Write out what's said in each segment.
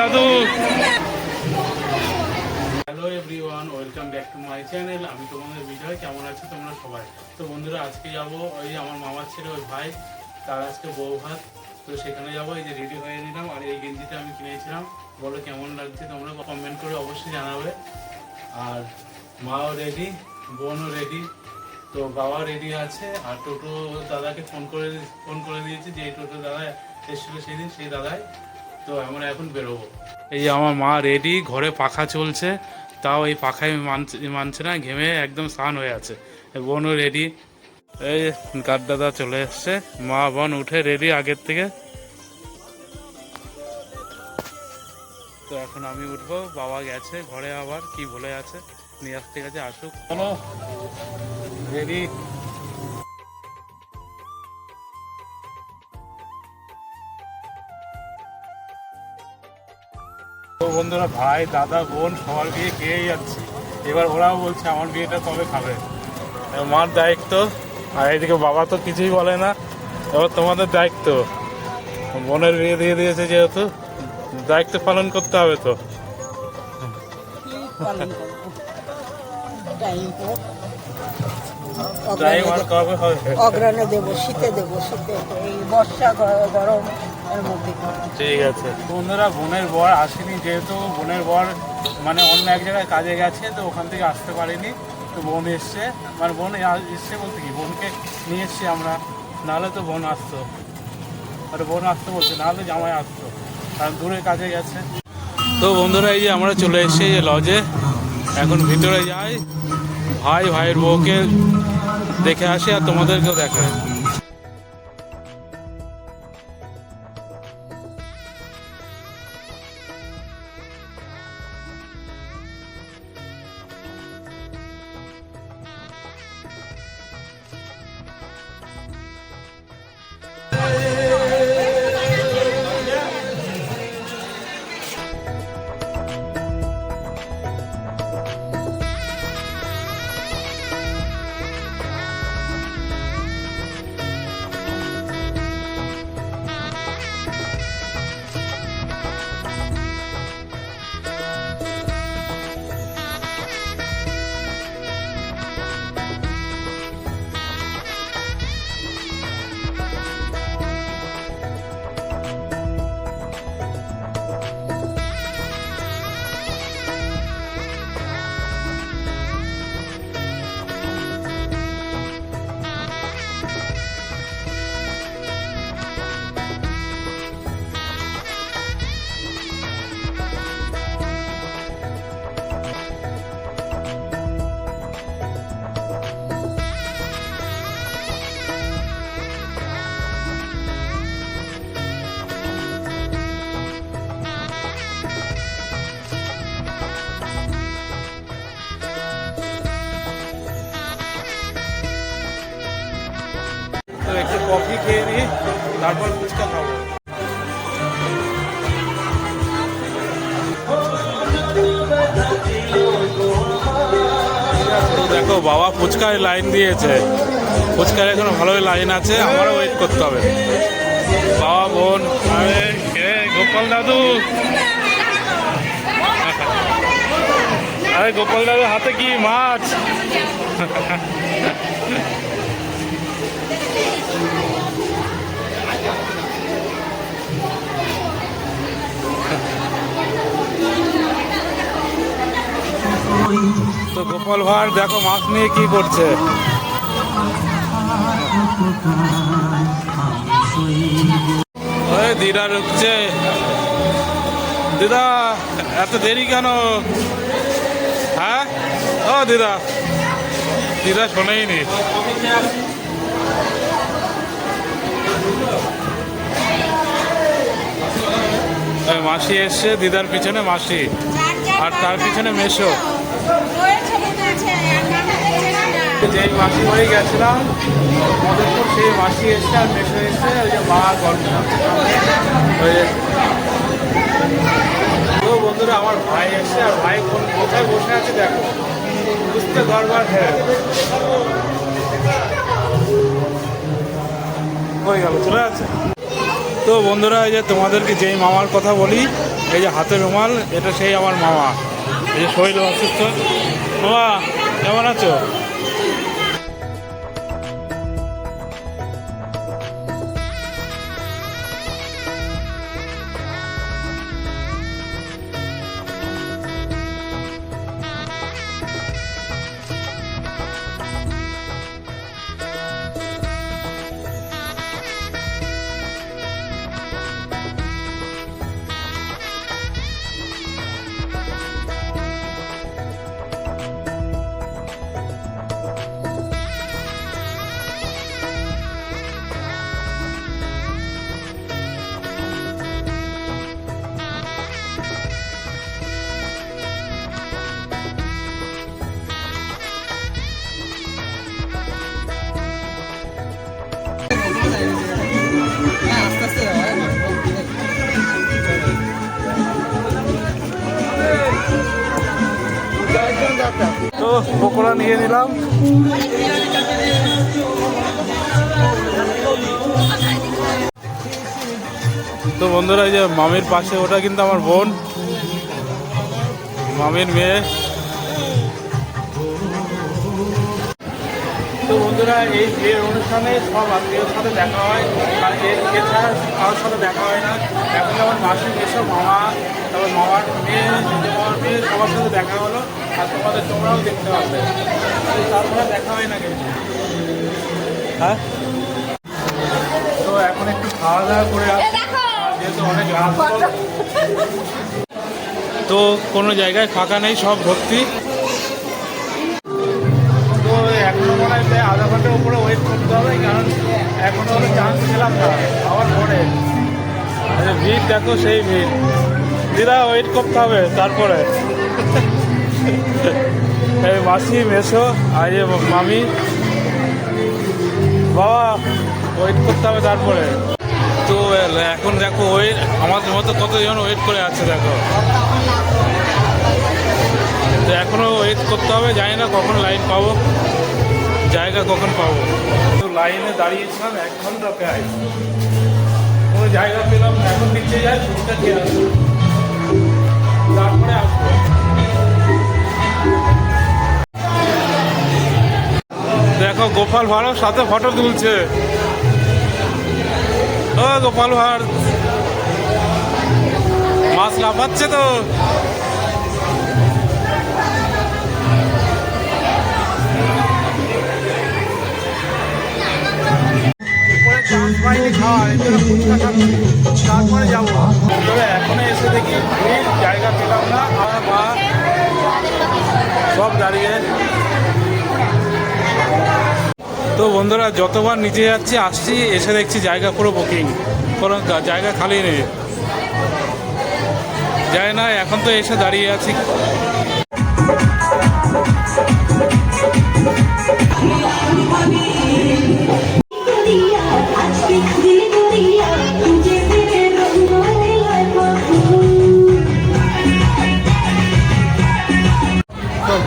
দাদু hello everyone welcome back to my channel আমি তোমাদের বিজয়, কেমন আছো তোমরা সবাই? তো বন্ধুরা, আজকে যাব ওই আমার মামার ছেলে ওই ভাই, তার আজকে বউ ভাত। তো সেখানে যাব, এই যে রেডি হয়ে নিলাম, আর এই গেঞ্জিটা আমি কিনেছিলাম। বলো কেমন লাগছে তোমরা কমেন্ট করে অবশ্যই জানাবে। আর মাও রেডি বোনও রেডি তো বাবা রেডি আছে, আর টোটো দাদাকে ফোন করে ফোন করে দিয়েছি যে টোটো দাদা এসেছিল সেদিন, সেই দাদাই। তো আমরা এখন বেরোবো। এই আমার মা রেডি ঘরে পাখা চলছে, তাও এই পাখায় মানছে মানছে না, ঘেমে একদম স্নান হয়ে আছে। বোনও রেডি এই গার দাদা চলে এসছে। মা, বোন উঠে রেডি আগের থেকে। তো এখন আমি উঠবো, বাবা গেছে ঘরে আবার, কি বলে আছে, নিয়ে আসতে গেছে, আসুক। চলো। রেডি তো বন্ধুরা ভাই দাদা বোন সবার বিয়ে খেয়েই যাচ্ছে। এবার ওরাও বলছে আমার বিয়েটা কবে খাবে? মার দায়িত্ব। আর এদিকে বাবা তো কিছুই বলে না। এবার তোমাদের দায়িত্ব। বোনের বিয়ে দিয়ে দিয়েছে যেহেতু দায়িত্ব পালন করতে হবে তো। অগ্রাণে দেবো শীতে দেবো শীতে এই বর্ষা গরম। ঠিক আছে। বন্ধুরা বোনের বর আসেনি যেহেতু বোনের বর মানে অন্য এক জায়গায় কাজে গেছে তো ওখান থেকে আসতে পারেনি। তো বোন এসছে। মানে বোন এসছে বলতে কি? বোনকে নিয়ে এসছি আমরা। নাহলে তো বোন আসতো। আর বোন আসতে বলছে নাহলে জামাই আসতো। কারণ দূরে কাজে গেছে। তো বন্ধুরা এই যে আমরা চলে এসেছি এই যে লজে। এখন ভিতরে যাই। ভাই ভাইয়ের বউকে দেখে আসি আর তোমাদেরকেও দেখায় কফি খেয়ে নিই তারপর ফুচকা খাব। দেখো বাবা ফুচকায় লাইন দিয়েছে। ফুচকার এখনও ভালোই লাইন আছে আমারও ওয়েট করতে হবে। বাবা বোন। আরে গোপাল দাদু? আরে গোপাল দাদু হাতে কি মাছ? তো গোপাল ভাঁড়, দেখো মাছ নিয়ে কি করছে। দিদা ঢুকছে। দিদা, এত দেরি কেন? হ্যাঁ? ও দিদা দিদা শোনেইনি। নি মাসি এসছে, দিদার পিছনে মাসি। আর তার পিছনে মেশো যেই মাসি বাড়ি গেছিলাম মদতপুর সেই মাসি এসছে আর মেশো এসছে ওই যে মা গল্প যে তো বন্ধুরা, আমার ভাই এসছে আর ভাই কোন কোথায় বসে আছে দেখো। বুঝতে দরবার হ্যাঁ। হয়ে চলে আছে তো বন্ধুরা, এই যে তোমাদেরকে যেই মামার কথা বলি, এই যে হাতে রুমাল, এটা সেই আমার মামা। এই যে শরীর অসুস্থ। বাবা কেমন আছো? পকোড়া নিয়ে নিলাম। তো বন্ধুরা, এই যে মামির পাশে, ওটা কিন্তু আমার বোন। মামির মেয়ে। তো বন্ধুরা, এই বিয়ের অনুষ্ঠানে সব আত্মীয়র সাথে দেখা হয়। আর এছাড়া কারোর সাথে দেখা হয় না। এখন যেমন মাসি এসব মামা তারপর মামার মেয়ে নিজের মামার মেয়ে সবার সাথে দেখা হলো আর তোমাদের তোমরাও দেখতে পাবে তারপরে দেখা হয় না কিন্তু হ্যাঁ? তো এখন একটু খাওয়া দাওয়া করে যেহেতু অনেক রাত তো কোনো জায়গায় ফাঁকা নেই সব ভর্তি। তো এখনও মনে হয় প্রায় আধা ঘণ্টার উপরে ওয়েট করতে হবে কারণ এখনও হলো চান্স পেলাম না। আবার পরে। আচ্ছা ভিড় দেখো সেই ভিড়। দিদা ওয়েট করতে হবে, তারপরে। এই মাসি, মেসো, আর মামি। বাবা ওয়েট করতে হবে তারপরে। তো এখন দেখো ওয়েট আমাদের মতো কতজন ওয়েট করে আছে, দেখো। তো এখনও ওয়েট করতে হবে, জানি না কখন লাইন পাবো। জায়গা কখন পাবো। লাইনে দাঁড়িয়েছিলাম এক ঘণ্টা প্রায়। কোনো জায়গা পেলাম এখন নিচে যাই ছুটিটা খেয়ে আসব দেখো গোপাল ভাড়ার সাথে ফটো তুলছে। ও গোপাল ভাড়। মাছ লাফাচ্ছে তো। চান্স পাইনি খাওয়ার ফুচকা খাচ্ছি তারপরে যাব তবে এখনও এসে দেখি ভিড় জায়গা পেলাম না আমার মা সব দাঁড়িয়ে তো বন্ধুরা, যতবার নিচে যাচ্ছি, আসছি, এসে দেখছি জায়গা পুরো বুকিং কোনো জায়গা খালি নেই। যায় না, এখন তো এসে দাঁড়িয়ে আছি।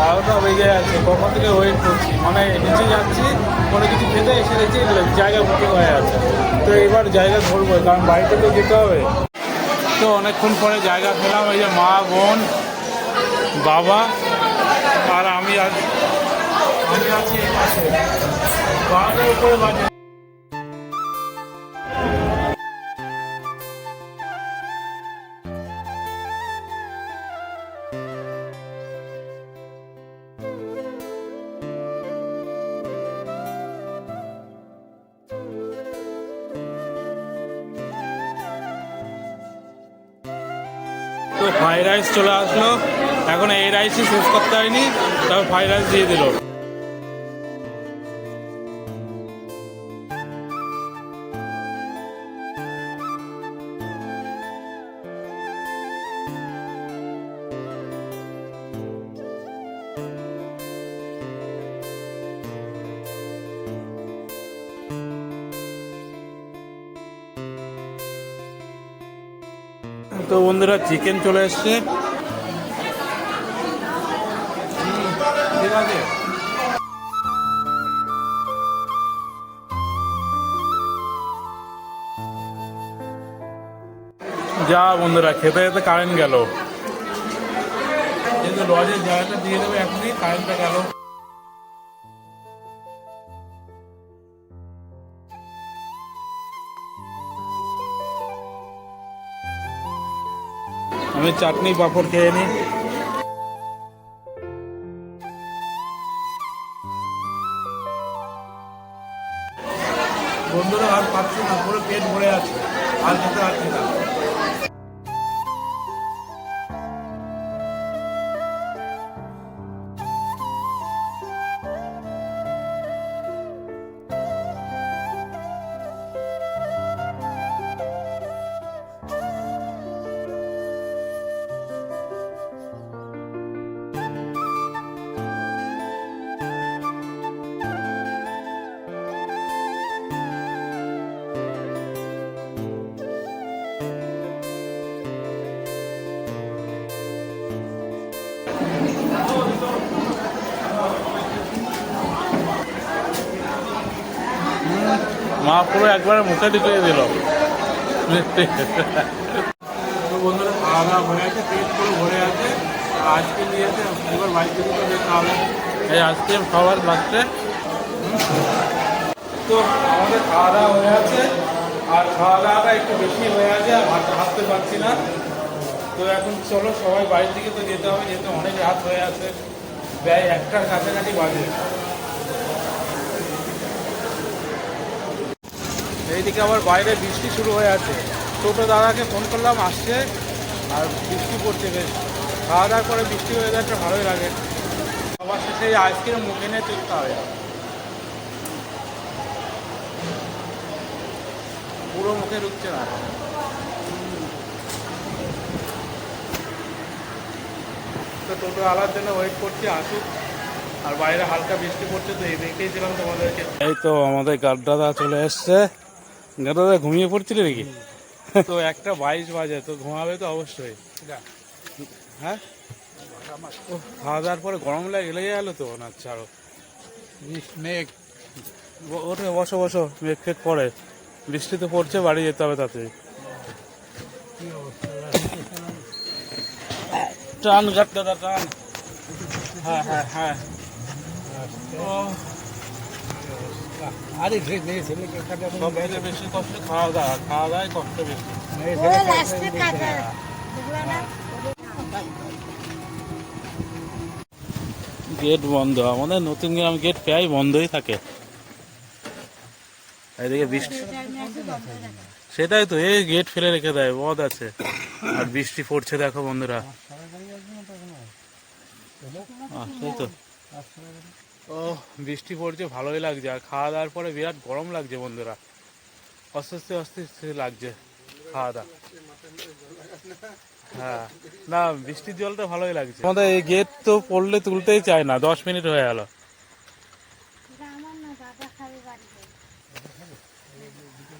বারোটা বেজে আছে, কখন থেকে ওয়েট করছি? মানে নিচে যাচ্ছি, কোনো কিছু খেতে এসে দেখছি জায়গা বুকিং হয়ে আছে। তো এবার জায়গা ধরবো, কারণ বাড়িতে তো যেতে হবে। তো অনেকক্ষণ পরে জায়গা পেলাম, এই যে মা, বোন, বাবা আর আমি আজ আমি আছি বারোটার উপরে বাজে। ফ্রাইড রাইস চলে আসলো। এখন এই রাইসই শেষ করতে হয়নি, তারপর ফ্রাইড রাইস দিয়ে দিল। তো বন্ধুরা চিকেন চলে এসছে। যা বন্ধুরা, খেতে খেতে কারেন্ট গেল। কিন্তু লজের জায়গাটা দিয়ে দেবো এখনই কারেন্টটা গেল। আমি চাটনি পাঁপড় খেয়ে নিই। বন্ধুরা, আর পাচ্ছি না, পুরো পেট ভরে আছে। আর খেতে পারছি না। পুরো একবারে মুখে ঢুকিয়ে দিল। বন্ধুরা খাওয়া দাওয়া হয়ে আছে পেট পুরো ভরে আছে। আজকে নিয়েছে এবার বাড়িতে দুটো হবে। এই আইসক্রিম খাওয়ার লাগছে তো আমাদের খাওয়া দাওয়া হয়ে আছে। আর খাওয়া দাওয়াটা একটু বেশি হয়ে আছে আর ভাত ভাবতে পারছি না। তো এখন চলো সবাই বাড়ির দিকে তো যেতে হবে যেহেতু অনেক রাত হয়ে আছে। ব্যয় একটার কাছাকাছি বাজে। এইদিকে আবার বাইরে বৃষ্টি শুরু হয়ে আছে। টোটো দাদাকে ফোন করলাম, আসছে। আর বৃষ্টি পড়ছে বেশ। খাওয়া দাওয়ার পরে বৃষ্টি হয়ে যাচ্ছে, ভালোই লাগে। আবার শেষে আইসক্রিম মুখে নিয়ে তুলতে হবে পুরো মুখে ঢুকছে না। তো টোটো আলার জন্য ওয়েট করছি, আসুক। আর বাইরে হালকা বৃষ্টি পড়ছে, তো এই দেখেছিলাম তোমাদেরকে। এই তো আমাদের গাড্ডাদা চলে এসছে। গাড্ডাদা ঘুমিয়ে পড়ছিলে নাকি? তো একটা বাইশ বাজে তো ঘুমাবে তো অবশ্যই। হ্যাঁ? ও, খাওয়া দাওয়ার পরে গরম লাগে লেগে গেল তো? না ছাড়ো। মেঘ। ওঠে বসো বসো। মেঘ ফেক পড়ে। বৃষ্টি তো পড়ছে বাড়ি যেতে হবে তাতে। টান গাড্ডাদা টান। হ্যাঁ হ্যাঁ হ্যাঁ। ও। আরে ছেলেকে সব বেশি কষ্ট খাওয়া দাওয়া খাওয়া দাওয়াই কষ্ট বেশি। গেট বন্ধ। আমাদের নতুন গ্রাম গেট প্রায় বন্ধই থাকে। এদিকে বৃষ্টি সেটাই তো এই গেট ফেলে রেখে দেয় বদ আছে। আর বৃষ্টি পড়ছে দেখো বন্ধুরা। সেই তো। বৃষ্টি পড়ছে, ভালোই লাগছে। আর খাওয়া দাওয়ার পরে বিরাট গরম লাগছে বন্ধুরা। অস্বস্তি অস্বস্তি লাগছে খাওয়া দাওয়া হ্যাঁ না, বৃষ্টির জলটা ভালোই লাগছে। আমাদের এই গেট তো পড়লে তুলতেই চায় না, দশ মিনিট হয়ে গেল।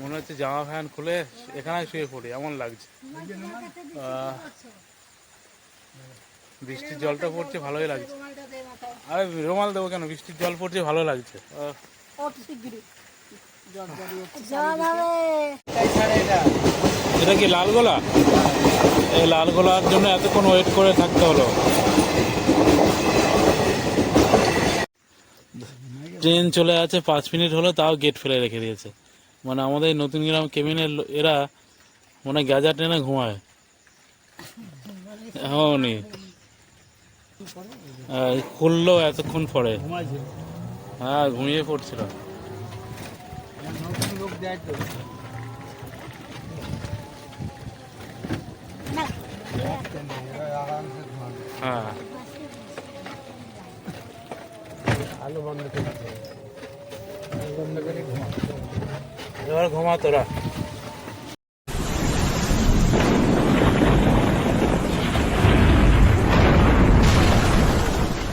মনে হচ্ছে জামা ফ্যান খুলে এখানে শুয়ে পড়ি, এমন লাগছে। বৃষ্টির জলটা পড়ছে ভালোই লাগছে। আরে রুমাল দেবো কেন? বৃষ্টির জল পড়ছে ভালো লাগছে। এটা কি লাল গোলা? এই লাল গোলার জন্য এতক্ষণ ওয়েট করে থাকতে হলো। ট্রেন চলে আছে পাঁচ মিনিট হলো তাও গেট ফেলে রেখে দিয়েছে। মানে আমাদের নতুন গ্রাম কেবিনের এরা মনে হয় গাজা ট্রেনে ঘুমায়। আহ, খুললো এতক্ষণ পরে। হ্যাঁ ঘুমিয়ে পড়ছিল। হ্যাঁ। আলো বন্ধ করে এবার ঘুমা তোরা।